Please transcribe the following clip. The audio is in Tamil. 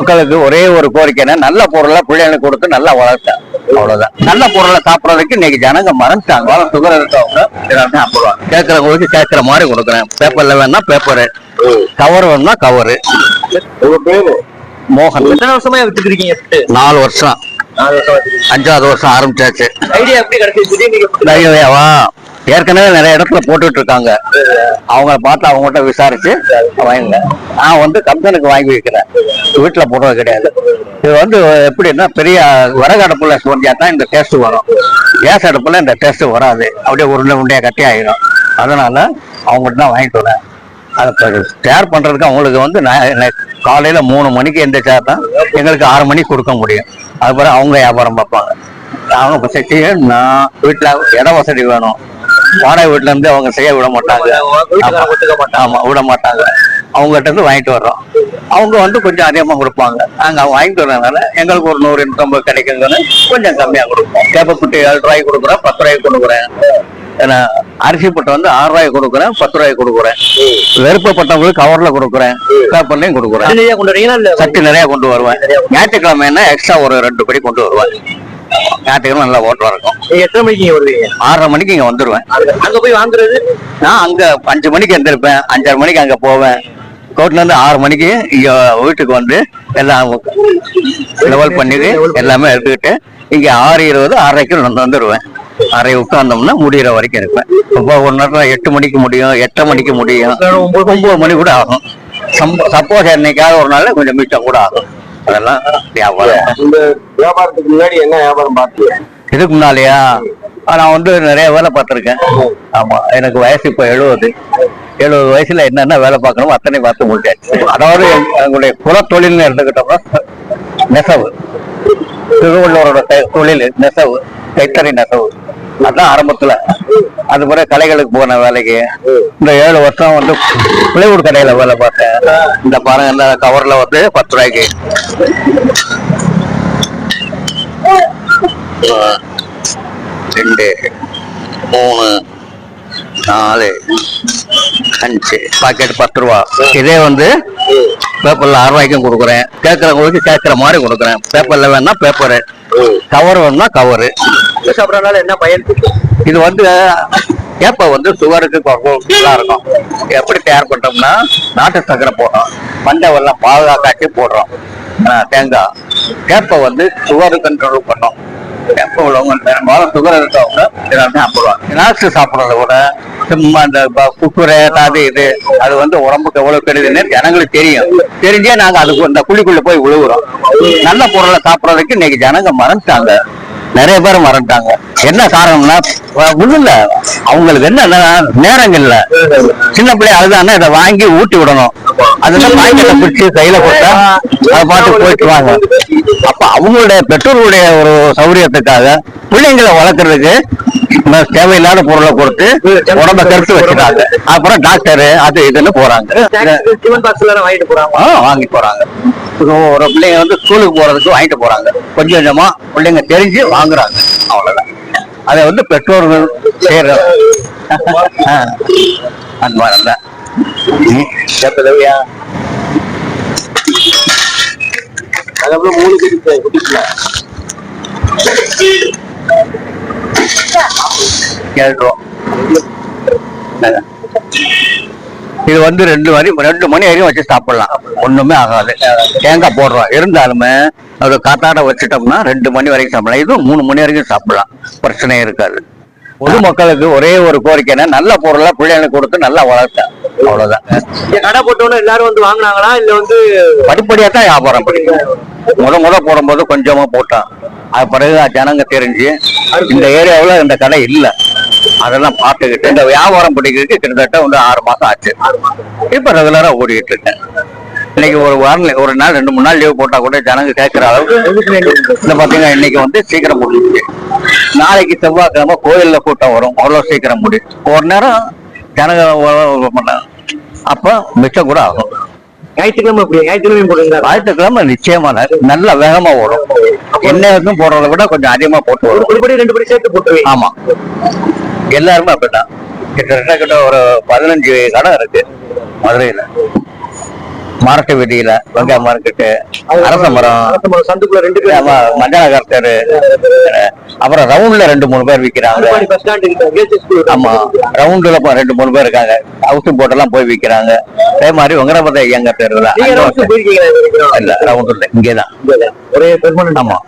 மக்களுக்கு ஒரே ஒரு கோரிக்கைன்னா நல்ல பொருளை பிள்ளைங்களுக்கு கொடுத்து நல்லா வளர்த்தேன் அவ்வளவுதான். நல்ல பொருளை சாப்பிடறதுக்கு இன்னைக்கு ஜனங்க மறந்துட்டாங்க. சுகர் இருக்கவங்க சாப்பிடுவாங்க. கேட்கறவங்களுக்கு கேட்கற மாதிரி கொடுக்குறேன். பேப்பர்ல வேணா பேப்பரு கவர் வேணும்னா கவரு மோகன். எத்தனை வருஷமா வித்துக்கிறீங்க நாலு வருஷம். அஞ்சாவது வருஷம் ஆரம்பிச்சாச்சு. ஐடியா எப்படி கிடைச்சது? ஏற்கனவே நிறைய இடத்துல போட்டுட்டு இருக்காங்க அவங்க பார்த்து அவங்ககிட்ட விசாரிச்சு வாங்க நான் வந்து கம்பெனிக்கு வாங்கி வைக்கிறேன். வீட்டுல போடுறது கிடையாது. இது வந்து எப்படின்னா பெரிய விறகு அடுப்புல செஞ்சா தான் இந்த டேஸ்ட் வரும். கேஸ் அடுப்புல இந்த டேஸ்ட் வராது. அப்படியே உருண்டை உருண்டையா கட்டி ஆயிடும் அதனால அவங்ககிட்ட தான் வாங்கிட்டு வரேன். அதை தயார் பண்ணுறதுக்கு அவங்களுக்கு வந்து நான் காலையில் மூணு மணிக்கு எந்திரிச்சா தான் எங்களுக்கு ஆறு மணிக்கு கொடுக்க முடியும். அதுக்கப்புறம் அவங்க வியாபாரம் பார்ப்பாங்க. அவங்க இப்ப நான் வீட்டில் இட வசதி வேணும். வாடகை வீட்டுல இருந்து அவங்க செய்ய விட மாட்டாங்க. ஆமா. விட மாட்டாங்க. அவங்ககிட்ட இருந்து வாங்கிட்டு வர்றோம். அவங்க வந்து கொஞ்சம் அதிகமா கொடுப்பாங்க. நாங்க அவங்க வாங்கிட்டு வரதுனால எங்களுக்கு ஒரு நூறு நூற்றம்பது கிடைக்குங்கன்னு கொஞ்சம் கம்மியா கொடுப்போம். கேப்பப்புட்டு ஏழு ரூபாய்க்கு கொடுக்குறேன் பத்து ரூபாய்க்கு கொடுக்குறேன். ஏன்னா அரிசி பட்டை வந்து ஆறு ரூபாய்க்கு கொடுக்குறேன் பத்து ரூபாய்க்கு கொடுக்குறேன். விருப்பப்பட்டவங்களுக்கு கவர்ல கொடுக்குறேன். பேப்பர்லயும் கொடுக்குறேன். சட்டி நிறைய கொண்டு வருவேன். ஞாயிற்றுக்கிழமைன்னா எக்ஸ்ட்ரா ஒரு ரெண்டு படி கொண்டு வருவேன். ஞாயிற்றுக்கிழமை நல்லா ஓட்டு இருக்கும் நீங்க எத்தனை மணிக்கு இங்க வருவீங்க? ஆறரை மணிக்கு இங்க வந்துருவேன். அங்க போய் வாங்குறது? நான் அங்க அஞ்சு மணிக்கு எந்திருப்பேன். அஞ்சரை மணிக்கு அங்க போவேன். கோட்ல இருந்து ஆறு மணிக்கு இங்க வீட்டுக்கு வந்து எல்லாம் லெவல் பண்ணிட்டு எல்லாமே எடுத்துக்கிட்டு இங்க ஆறு இருபது ஆறரைக்கு வந்து வந்துடுவேன் அரை உட்கார்ந்தோம்னா முடியிற வரைக்கும் இருப்பேன். இப்போ ஒரு நேரத்துல எட்டு மணிக்கு முடியும் எட்டரை மணிக்கு முடியும். ஒன்பது மணி கூட ஆகும். சப்போஸ் என்னைக்காவது ஒரு நாள் கொஞ்சம் மிச்சம் கூட ஆகும். அதெல்லாம் வியாபாரம். இந்த வியாபாரத்துக்கு முன்னாடி என்ன வியாபாரம் பார்த்தீங்க இதுக்கு முன்னாலயா? நான் வந்து நிறைய வேலை பார்த்திருக்கேன். ஆமா எனக்கு வயசு இப்போ எழுபது எழுபது வயசுல என்னென்ன வேலை பார்க்கணுமோ அத்தனை பார்த்து முடிச்சாச்சு. அதாவது எங்க- எங்களுடைய குலத்தொழில்னு எடுத்துக்கிட்டோம்னா நெசவு. திருவள்ளுவரோட தொழில் நெசவு கைத்தறி நெசவு. அதான் ஆரம்பத்துல. அது கலைகளுக்கு போன வேலைக்கு. இந்த ஏழு வருஷம் வந்து பிளைவுட் கடையில வேலை பார்த்தேன். இந்த பாருங்க இந்த கவர்ல வந்து பத்து ரூபாய்க்கு. ரெண்டு மூணு நாலு அஞ்சு பாக்கெட் பத்து ரூபா. இதே வந்து பேப்பர்ல ஆறு ரூபாய்க்கும் கொடுக்குறேன். கேட்கறவங்களுக்கு கேட்கற மாதிரி கொடுக்குறேன். பேப்பர்ல வேணா பேப்பரு கவர் வேணும்னா கவரு என்ன பயன்? இது வந்து கேப்பை வந்து சுகருக்கு நல்லா இருக்கும்? எப்படி தயார் பண்றோம்னா நாட்டு சர்க்கரை போடுறோம். மஞ்சவெல்லாம் வெள்ளம் பாதுகா காய்ச்சி போடுறோம். ஆஹ் தேங்காய். கேப்பை வந்து சுகரு கண்ட்ரோல் பண்ணோம்? கேப்பை உள்ளவங்க பெரும்பாலும் சுகர் இருக்கவங்க இதெல்லாம் சாப்பிடுவாங்க. நாட்டு சாப்பிட்றத விட சும்மா இந்த குக்குரை அது இது. அது வந்து உடம்புக்கு எவ்வளவு கெடுதுன்னு ஜனங்களுக்கு தெரியும். தெரிஞ்சே நாங்க அதுக்கு இந்த குழிக்குள்ள போய் விழுகுறோம் நல்ல பொருளை சாப்பிடறதுக்கு இன்னைக்கு ஜனங்க மறந்துட்டாங்க. நிறைய பேர் மறந்துட்டாங்க. என்ன காரணம்னா ஒண்ணும் இல்ல அவங்களுக்கு என்ன நேரம் இல்ல சின்ன பிள்ளை அதுதான் இதை வாங்கி ஊட்டி விடணும். அதெல்லாம் பாக்கெட்டை பிடிச்சி கையில போட்டா அதை பார்த்து போயிட்டு வாங்க. அப்ப அவங்களுடைய பெற்றோர்களுடைய ஒரு சௌரியத்துக்காக பிள்ளைங்களை வளர்க்கறதுக்கு தேவையில்லாத பொருளை கொடுத்து உடம்ப கருத்து வச்சுட்டாங்க. அப்புறம் டாக்டர் அது இதுன்னு போறாங்க. வாங்கி போறாங்க. ஒரு பிள்ளைங்க வந்து ஸ்கூலுக்கு போறதுக்கு வாங்கிட்டு போறாங்க. கொஞ்சம் கொஞ்சமா பிள்ளைங்க தெரிஞ்சு வாங்குறாங்க. அவ்வளவுதான். அதை வந்து பெற்றோர்கள் ம், கேட்பதவியா? அதுக்கப்புறம் மூணு பேருக்கு அதான். இது வந்து ரெண்டு மணி ரெண்டு மணி வரையும் வச்சு சாப்பிடலாம். ஒண்ணுமே ஆகாது. தேங்காய் போடுறோம். இருந்தாலுமே அது காத்தாட வச்சுட்டோம்னா ரெண்டு மணி வரைக்கும் சாப்பிடலாம். இதுவும் மூணு மணி வரைக்கும் சாப்பிடலாம். பிரச்சனை இருக்காது. பொதுமக்களுக்கு ஒரே ஒரு கோரிக்கைன்னா நல்ல பொருளை பிள்ளைங்களுக்கு கொடுத்து நல்லா வளர்த்தேன் அவ்வளவுதான். கடை போட்டோன்னு எல்லாரும் வந்து வாங்குனாங்களா? இல்ல வந்து படிப்படியா தான் வியாபாரம். பண்ணிக்கணும் முத முத போடும்போது கொஞ்சமா போட்டான். அது பிறகு ஜனங்க தெரிஞ்சு இந்த ஏரியாவுல இந்த கடை இல்ல. அதெல்லாம் பார்த்துக்கிட்டு இந்த வியாபாரம் பிடிக்கிறதுக்கு கிட்டத்தட்ட வந்து ஆறு மாசம் ஆச்சு. இப்ப ரெகுலரா ஓடிட்டு இருக்கேன். இன்னைக்கு ஒரு வாரம் ஒரு நாள் ரெண்டு மூணு நாள் லீவ் போட்டா கூட ஜனங்க கேட்கிற அளவுக்கு இந்த பாத்தீங்கன்னா இன்னைக்கு வந்து சீக்கிரம் முடிஞ்சுச்சு நாளைக்கு செவ்வாய்க்கிழமை கோயில்ல கூட்டம் வரும். அவ்வளவு சீக்கிரம் முடியும் ஒரு நேரம் ஜனங்க மாட்டாங்க. அப்ப மிச்சம் கூட ஆகும். ஞாயிற்றுக்கிழமை ஞாயிற்றுக்கிழமை போடுங்களா ஞாயிற்றுக்கிழமை நிச்சயமா நல்ல வேகமா ஓடும். என்னைக்கும் போடுறத விட கொஞ்சம் அதிகமா போட்டு வரும் ரெண்டு படி சேர்த்து போட்டுருவீங்க. ஆமா. எல்லாருமே அப்படிதான். கிட்டத்தட்ட கிட்ட ஒரு பதினஞ்சு கடை இருக்கு மதுரையில. மாரட்டு வீதியில வெங்காய மார்க்கெட்டு அரச மரம் சந்துக்குள்ள ரெண்டு பேர் ஆமா, மஞ்சள் கருத்தர் அப்புறம் ரவுண்ட்ல ரெண்டு மூணு பேர் ஸ்கூல் ஆமா ரவுண்ட்ல ரெண்டு மூணு பேர் இருக்காங்க. ஹவுஸ் போட் எல்லாம் போய் விக்கிறாங்க. அதே மாதிரி வெங்கடபத ஐயங்க தெருவுல? இல்ல ரவுண்ட்ல இங்கேதான். ஒரே பெர்மனன்ட் ஆமா.